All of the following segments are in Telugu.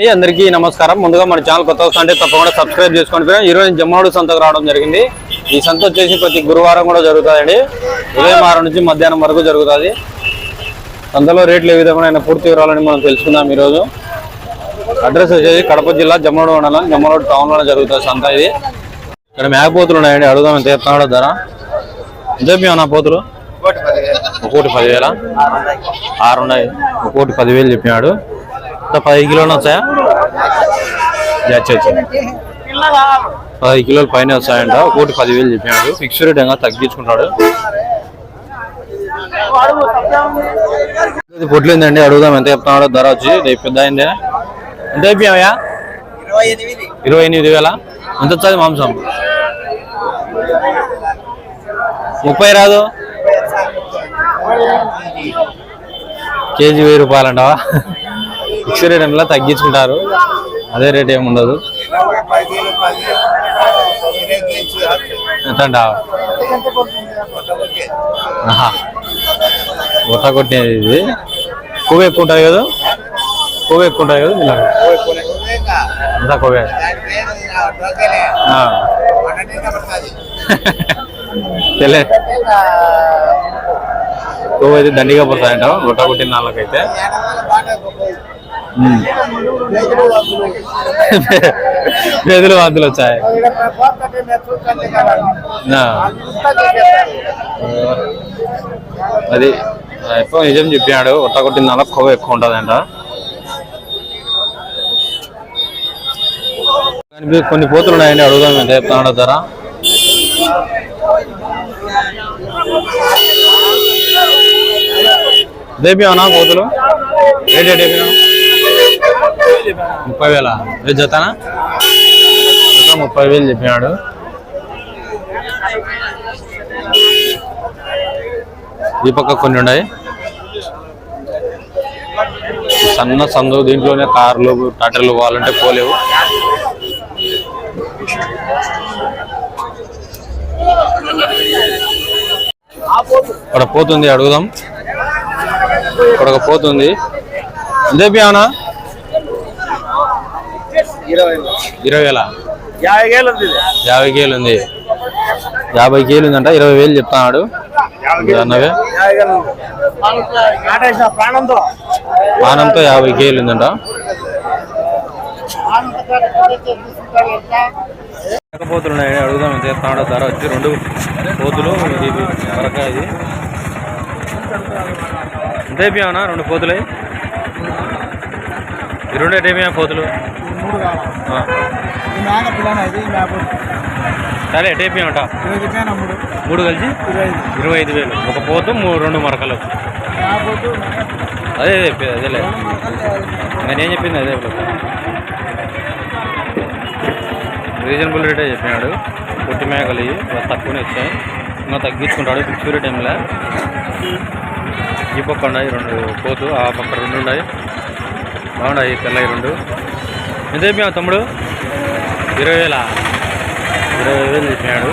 అండి, అందరికీ నమస్కారం. ముందుగా మన ఛానల్ కొత్త వస్తుంటే తప్పకుండా సబ్స్క్రైబ్ చేసుకోండి. ఈ రోజు జమ్మోడు సంతకు రావడం జరిగింది. ఈ సంత వచ్చేసి ప్రతి గురువారం కూడా జరుగుతుందండి. ఉదయం ఆరు నుంచి మధ్యాహ్నం వరకు జరుగుతుంది. సంతలో రేట్లు ఏ విధమైన పూర్తి వివరాలని మనం తెలుసుకుందాం ఈరోజు. అడ్రస్ వచ్చేసి కడప జిల్లా జమ్మోడు మండలం జమ్మోడు టౌన్లోనే జరుగుతుంది సంత ఇది. ఇక్కడ మేకపోతులు ఉన్నాయండి. అడుగుదాం ఎంత చెప్తున్నాడో ధర. ఎంత చెప్పామన్నా పోతులు? ఒకటి పదివేల. ఆరు ఉన్నాయి ఒకటి పదివేలు చెప్పినాడు. పది కిలోలు వచ్చాయా? అచ్చా పది కిలోల పైన వస్తాయంట. ఒకటి పదివేలు చెప్పినాడు. ఫిక్స్ రేట్ ఇంకా తగ్గించుకుంటాడు? ఇది పొట్లిందండి అడుగుదాం ఎంత చెప్తున్నాడు ధర వచ్చి. రేపు పెద్ద ఎంత అయిపోయావయ్యా ఇరవై ఎనిమిది వేల. ఎంత వచ్చాది మాంసం? ముప్పై రాదు? కేజీ వెయ్యి రూపాయలంటావా? Fix rate ఏమిలా తగ్గించుకుంటారు. అదే రేట్ ఏమి ఉండదు. ఎంత ఉత ఆహా. కొట్టేది ఇది. కొవ్వు ఎక్కువ ఉంటుంది కదా. కొవ్వు ఎక్కువ ఉంటుంది కదా ఇలా అంతా కొవ్వే? ఆ. కొవ్వు అయితే దండిగా పడుతుందంట ఉట కొట్టిన వాళ్ళకైతే మెదులు వాంతులు వచ్చాయి. అది ఎక్కువ నిజం చెప్పాడు ఒట్ట కొట్టిన దానిలో కొవ్వు ఎక్కువ ఉంటుందంట. కానీ కొన్ని పోతులు ఉన్నాయండి అడుగుదాం ఎంత చెప్తున్నాడో ధర దేపియానా పోతులు? రేట్ రేట్ ముప్పై వేల? రేట్ జతనా? జత ముప్పై వేలు చెప్పినాడు. ఈ పక్క కొన్ని ఉన్నాయి. సన్న సందు దీంట్లోనే కార్లు టాటర్లు పోవాలంటే పోలేవు. ఇక్కడ పోతుంది అడుగుదాం. ఇక్కడ ఒక పోతుంది. అంతే అవునా ఇరవై. వేల యాభై వేలు ఉంది. యాభై కేలు ఉంది. యాభై కేలు ఉందంట ఇరవై వేలు చెప్తున్నాడు. ప్రాణంతో. మానంతో యాభై కేలు ఉందంట. పోతులు ఉన్నాయి అడుగుదాం చెప్తున్నాడో ధర వచ్చి రెండు పోతులు ఇది వరక ఇది. ఎంత అయిపోయావునా రెండు పోతులు. ఈ. సరే ఎట్ మూడు. కలిసి? ఇరవై ఐదు. వేలు. ఒక పోతు మూడు రెండు మరకలు. అదే అదే చెప్పేది అదేలే. నేనేం చెప్పింది అదే రీజనబుల్ రేటే చెప్పినాడు. పొట్టి మేకలు తక్కువనే వచ్చాయి. ఇంకా తగ్గించుకుంటాడు రేట్ టైంలో ఈ పక్క ఉన్నాయి రెండు పోతు ఆ పక్క రెండు ఉన్నాయి. బాగున్నాయి తెల్లవి రెండు. ఎంత చెప్పావు తమ్ముడు? ఇరవై వేల ఇరవై వేలు చెప్పాడు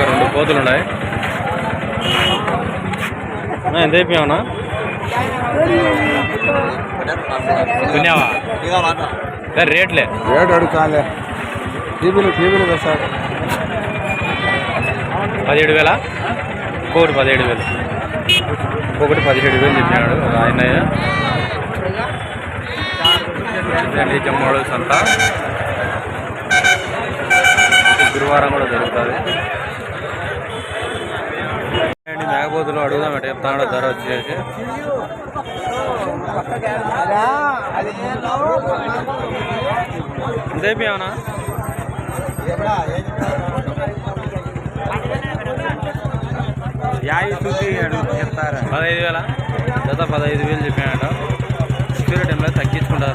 రెండు కోతులు ఉన్నాయి. ఎంత చెప్పావునా రేట్లే. రేట్ అడుగుతాలే టీవీలు టీవీలు వేస్తాడు పదిహేడు వేల ఒకటి పదిహేడు వేలు ఒకటి పదిహేడు వేలు చెప్పినాడు. ఆయన ఇదండి జమ్మోడు సంత. గురువారం కూడా జరుగుతుంది. మేకపోతులు అడుగుదాం ఎట్ట చెప్తాడో ధర వచ్చేసి. ఎంతైపోయావునా యాభై పదహైదు వేల? జత పదహైదు వేలు చెప్పానట సెక్యూరిటీ టైంలో తగ్గించుకుంటారు.